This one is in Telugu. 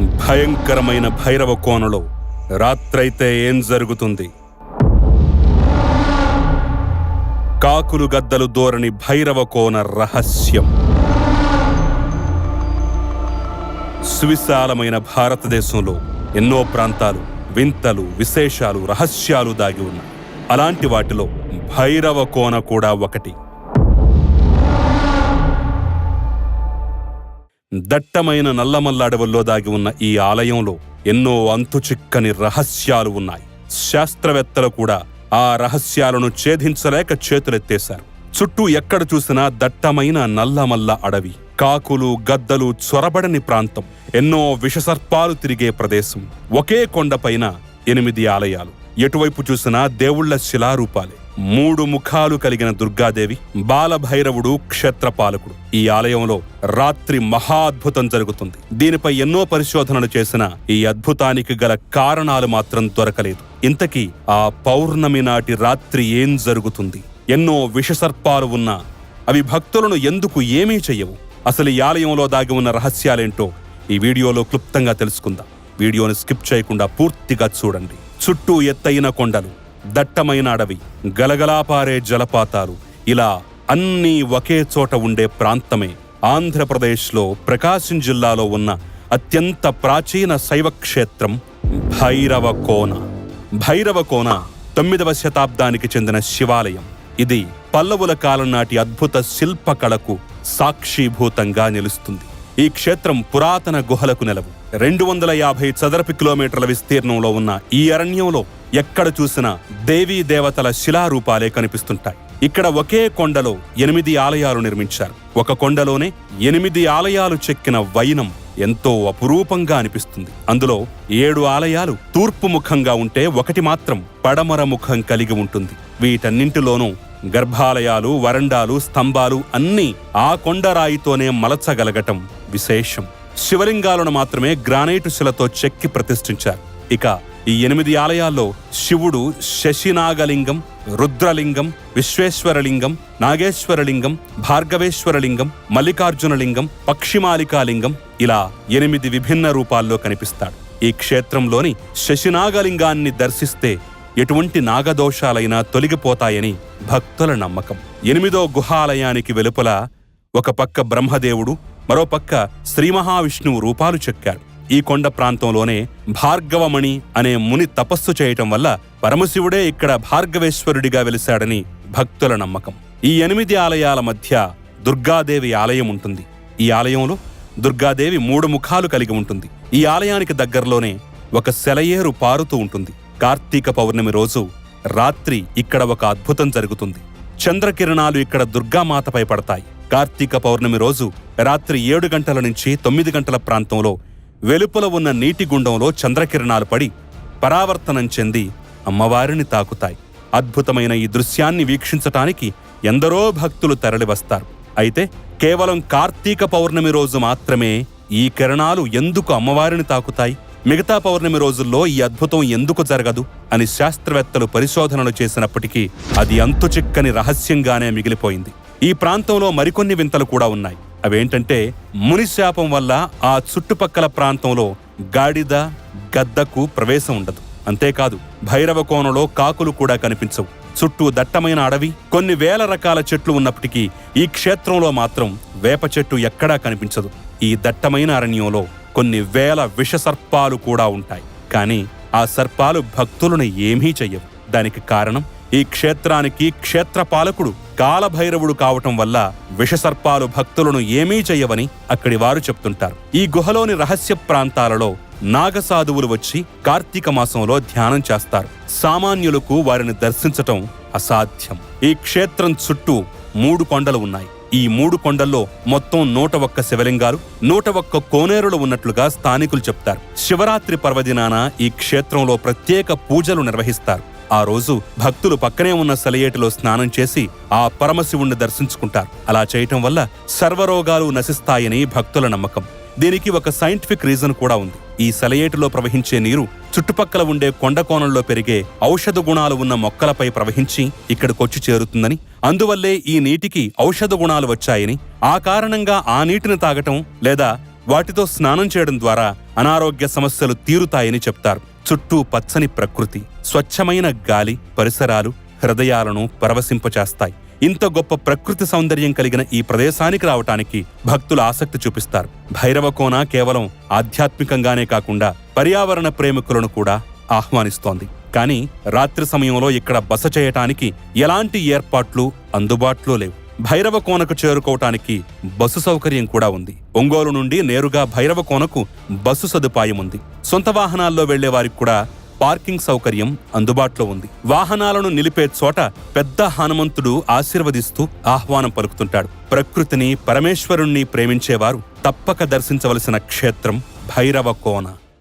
భయంకరమైన భైరవ కోనలో రాత్రైతే ఏం జరుగుతుంది? కాకులు గద్దలు దోరని భైరవ కోన రహస్యం. సువిశాలమైన భారతదేశంలో ఎన్నో ప్రాంతాలు వింతలు విశేషాలు రహస్యాలు దాగి ఉన్నాయి. అలాంటి వాటిలో భైరవ కోన కూడా ఒకటి. దట్టమైన నల్లమల్లాడవల్లో దాగి ఉన్న ఈ ఆలయంలో ఎన్నో అంతుచిక్కని రహస్యాలు ఉన్నాయి. శాస్త్రవేత్తలు కూడా ఆ రహస్యాలను ఛేదించలేక చేతులెత్తేశారు. చుట్టూ ఎక్కడ చూసినా దట్టమైన నల్లమల్ల అడవి కాకులు గద్దలు చొరబడని ప్రాంతం ఎన్నో విషసర్పాలు తిరిగే ప్రదేశం ఒకే కొండపైన ఎనిమిది ఆలయాలు. ఎటువైపు చూసినా దేవుళ్ళ శిలారూపాలే. మూడు ముఖాలు కలిగిన దుర్గాదేవి బాలభైరవుడు క్షేత్రపాలకుడు. ఈ ఆలయంలో రాత్రి మహాద్భుతం జరుగుతుంది. దీనిపై ఎన్నో పరిశోధనలు చేసిన ఈ అద్భుతానికి గల కారణాలు మాత్రం దొరకలేదు. ఇంతకీ ఆ పౌర్ణమి నాటి రాత్రి ఏం జరుగుతుంది? ఎన్నో విషసర్పాలు ఉన్నా అవి భక్తులను ఎందుకు ఏమీ చెయ్యవు? అసలు ఈ ఆలయంలో దాగి ఉన్న రహస్యాలేంటో ఈ వీడియోలో క్లుప్తంగా తెలుసుకుందాం. వీడియోని స్కిప్ చేయకుండా పూర్తిగా చూడండి. చుట్టూ ఎత్తైన కొండలు దట్టమైన అడవి గలగలాపారే జలపాతాలు. ఇలా అన్నీ ఒకే చోట ఉండే ప్రాంతమే ఆంధ్రప్రదేశ్లో ప్రకాశం జిల్లాలో ఉన్న అత్యంత ప్రాచీన శైవ క్షేత్రం భైరవకోన తొమ్మిదవ శతాబ్దానికి చెందిన శివాలయం. ఇది పల్లవుల కాలం నాటి అద్భుత శిల్పకళకు సాక్షీభూతంగా నిలుస్తుంది. ఈ క్షేత్రం పురాతన గుహలకు నెలవు. రెండు వందల యాభై చదరపు కిలోమీటర్ల విస్తీర్ణంలో ఉన్న ఈ అరణ్యంలో ఎక్కడ చూసినా దేవీ దేవతల శిలారూపాలే కనిపిస్తుంటాయి. ఇక్కడ ఒకే కొండలో ఎనిమిది ఆలయాలు నిర్మించారు. ఒక కొండలోనే ఎనిమిది ఆలయాలు చెక్కిన వైనం ఎంతో అపురూపంగా అనిపిస్తుంది. అందులో ఏడు ఆలయాలు తూర్పు ముఖంగా ఉంటే ఒకటి మాత్రం పడమర ముఖం కలిగి ఉంటుంది. వీటన్నింటిలోనూ గర్భాలయాలు వరండాలు స్తంభాలు అన్నీ ఆ కొండరాయితోనే మలచగలగటం విశేషం. శివలింగాలను మాత్రమే గ్రానైటు శిలతో చెక్కి ప్రతిష్ఠించారు. ఇక ఈ ఎనిమిది ఆలయాల్లో శివుడు శశినాగలింగం రుద్రలింగం విశ్వేశ్వరలింగం నాగేశ్వరలింగం భార్గవేశ్వరలింగం మల్లికార్జునలింగం పక్షిమాలికాలింగం ఇలా ఎనిమిది విభిన్న రూపాల్లో కనిపిస్తాడు. ఈ క్షేత్రంలోని శశినాగలింగాన్ని దర్శిస్తే ఎటువంటి నాగదోషాలైనా తొలగిపోతాయని భక్తుల నమ్మకం. ఎనిమిదో గుహాలయానికి వెలుపల ఒక పక్క బ్రహ్మదేవుడు మరోపక్క శ్రీ మహావిష్ణువు రూపాలు చెక్కాడు. ఈ కొండ ప్రాంతంలోనే భార్గవమణి అనే ముని తపస్సు చేయటం వల్ల పరమశివుడే ఇక్కడ భార్గవేశ్వరుడిగా వెలిశాడని భక్తుల నమ్మకం. ఈ ఎనిమిది ఆలయాల మధ్య దుర్గాదేవి ఆలయం ఉంటుంది. ఈ ఆలయంలో దుర్గాదేవి మూడు ముఖాలు కలిగి ఉంటుంది. ఈ ఆలయానికి దగ్గరలోనే ఒక సెలయేరు పారుతూ ఉంటుంది. కార్తీక పౌర్ణమి రోజు రాత్రి ఇక్కడ ఒక అద్భుతం జరుగుతుంది. చంద్రకిరణాలు ఇక్కడ దుర్గామాతపై పడతాయి. కార్తీక పౌర్ణమి రోజు రాత్రి ఏడు గంటల నుంచి తొమ్మిది గంటల ప్రాంతంలో వెలుపల ఉన్న నీటి గుండంలో చంద్రకిరణాలు పడి పరావర్తనం చెంది అమ్మవారిని తాకుతాయి. అద్భుతమైన ఈ దృశ్యాన్ని వీక్షించటానికి ఎందరో భక్తులు తరలివస్తారు. అయితే కేవలం కార్తీక పౌర్ణమి రోజు మాత్రమే ఈ కిరణాలు ఎందుకు అమ్మవారిని తాకుతాయి? మిగతా పౌర్ణమి రోజుల్లో ఈ అద్భుతం ఎందుకు జరగదు? అని శాస్త్రవేత్తలు పరిశోధనలు చేసినప్పటికీ అది అంతుచిక్కని రహస్యంగానే మిగిలిపోయింది. ఈ ప్రాంతంలో మరికొన్ని వింతలు కూడా ఉన్నాయి. అవేంటంటే మునిశాపం వల్ల ఆ చుట్టుపక్కల ప్రాంతంలో గాడిద గద్దకు ప్రవేశం ఉండదు. అంతేకాదు భైరవ కోణలో కాకులు కూడా కనిపించవు. చుట్టూ దట్టమైన అడవి కొన్ని వేల రకాల చెట్లు ఉన్నప్పటికీ ఈ క్షేత్రంలో మాత్రం వేప చెట్టు ఎక్కడా కనిపించదు. ఈ దట్టమైన అరణ్యంలో కొన్ని వేల విషసర్పాలు కూడా ఉంటాయి. కానీ ఆ సర్పాలు భక్తులను ఏమీ చెయ్యవు. దానికి కారణం ఈ క్షేత్రానికి క్షేత్రపాలకుడు కాలభైరవుడు కావటం వల్ల విషసర్పాలు భక్తులను ఏమీ చెయ్యవని అక్కడి వారు చెప్తుంటారు. ఈ గుహలోని రహస్య ప్రాంతాలలో నాగసాధువులు వచ్చి కార్తీక మాసంలో ధ్యానం చేస్తారు. సామాన్యులకు వారిని దర్శించటం అసాధ్యం. ఈ క్షేత్రం చుట్టూ మూడు కొండలు ఉన్నాయి. ఈ మూడు కొండల్లో మొత్తం నూట ఒక్క శివలింగాలు నూట ఒక్క కోనేరులు ఉన్నట్లుగా స్థానికులు చెప్తారు. శివరాత్రి పర్వదినాన ఈ క్షేత్రంలో ప్రత్యేక పూజలు నిర్వహిస్తారు. ఆ రోజు భక్తులు పక్కనే ఉన్న సెలయేటిలో స్నానం చేసి ఆ పరమశివుణ్ణి దర్శించుకుంటారు. అలా చేయటం వల్ల సర్వరోగాలు నశిస్తాయని భక్తుల నమ్మకం. దీనికి ఒక సైంటిఫిక్ రీజన్ కూడా ఉంది. ఈ సెలయేటిలో ప్రవహించే నీరు చుట్టుపక్కల ఉండే కొండ కోణంలో పెరిగే ఔషధ గుణాలు ఉన్న మొక్కలపై ప్రవహించి ఇక్కడికొచ్చి చేరుతుందని అందువల్లే ఈ నీటికి ఔషధ గుణాలు వచ్చాయని ఆ కారణంగా ఆ నీటిని తాగటం లేదా వాటితో స్నానం చేయడం ద్వారా అనారోగ్య సమస్యలు తీరుతాయని చెప్తారు. చుట్టూ పచ్చని ప్రకృతి స్వచ్ఛమైన గాలి పరిసరాలు హృదయాలను పరవశింపచేస్తాయి. ఇంత గొప్ప ప్రకృతి సౌందర్యం కలిగిన ఈ ప్రదేశానికి రావటానికి భక్తులు ఆసక్తి చూపిస్తారు. భైరవకోన కేవలం ఆధ్యాత్మికంగానే కాకుండా పర్యావరణ ప్రేమికులను కూడా ఆహ్వానిస్తోంది. కానీ రాత్రి సమయంలో ఇక్కడ బస చేయటానికి ఎలాంటి ఏర్పాట్లు అందుబాటులో లేవు. భైరవ కోనకు చేరుకోవటానికి బస్సు సౌకర్యం కూడా ఉంది. ఒంగోలు నుండి నేరుగా భైరవ కోనకు బస్సు సదుపాయం ఉంది. సొంత వాహనాల్లో వెళ్ళే వారికి కూడా పార్కింగ్ సౌకర్యం అందుబాటులో ఉంది. వాహనాలను నిలిపే చోట పెద్ద హనుమంతుడు ఆశీర్వదిస్తూ ఆహ్వానం పలుకుతుంటాడు. ప్రకృతిని పరమేశ్వరుణ్ణి ప్రేమించేవారు తప్పక దర్శించవలసిన క్షేత్రం భైరవ కోన.